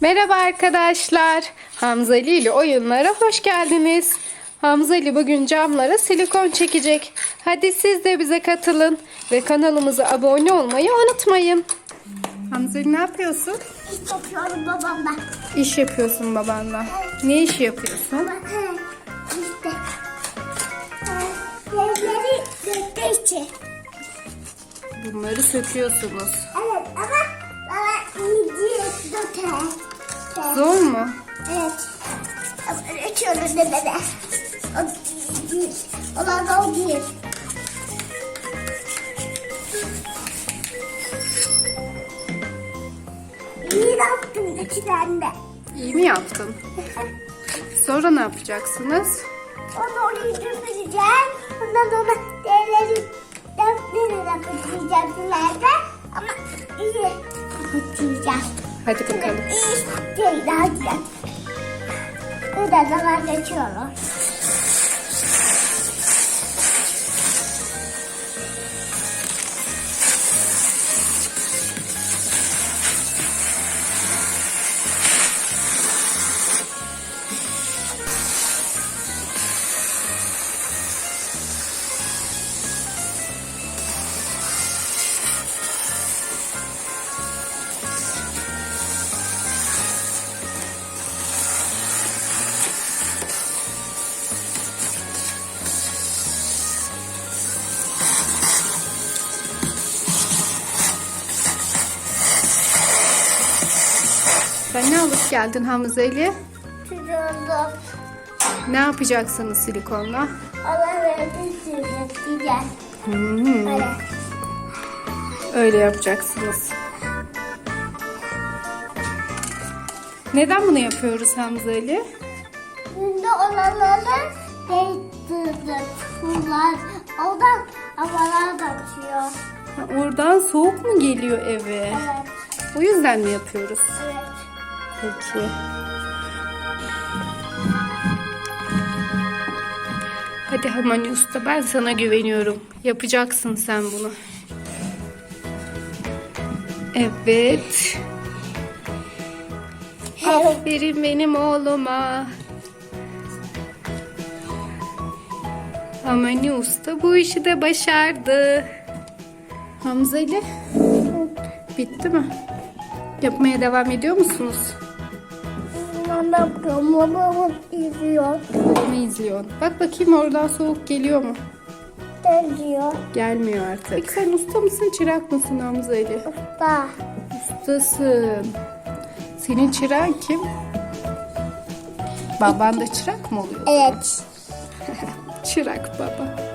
Merhaba arkadaşlar. Hamza Ali ile oyunlara hoş geldiniz. Hamza Ali bugün camlara silikon çekecek. Hadi siz de bize katılın ve kanalımıza abone olmayı unutmayın. Hamza Ali ne yapıyorsun? İş yapıyorum babamla. İş yapıyorsun babanla. Ne iş yapıyorsun? İşte. e, Yerleri döktü içi. Bunları söküyorsunuz. Evet ama bana iyice döker. Zor mu? Evet. Açıyoruz dedede. O. Olan da o değil. İyi yaptın içinden de. İyi mi yaptın? Sonra ne yapacaksınız? Onu orayı dökeceğim. Ondan sonra değerleri dörtleri kapatacağım ileride. Ama iyi kapatacağım. Hadi bakalım. İyi daha güzel. Burada zaman geçiyoruz. Sen ne alıp geldin Hamza Ali? Çocuğum. Ne yapacaksınız silikonla? Allah verdi sürükleyeceğiz. Hmm, Öyle. öyle yapacaksınız. Neden bunu yapıyoruz Hamza Ali? Şimdi olanları değdirdik. Bunlar oradan havalar da açıyor. Ha, Oradan soğuk mu geliyor eve? Evet. O yüzden mi yapıyoruz? Evet. Peki. Hadi Hamani Usta ben sana güveniyorum. Yapacaksın sen bunu. Evet. Aferin benim oğluma. Hamani Usta bu işi de başardı. Hamza ile bitti mi? Yapmaya devam ediyor musunuz? De yapıyorum. Babamın izliyor. Ne izliyorsun? Bak bakayım oradan soğuk geliyor mu? Dönüyor. Gelmiyor artık. Sen usta mısın çırak mısın Hamza Ali? Da. Ustasın. Senin çırağın kim? Baban da çırak mı oluyor? Evet. Çırak baba.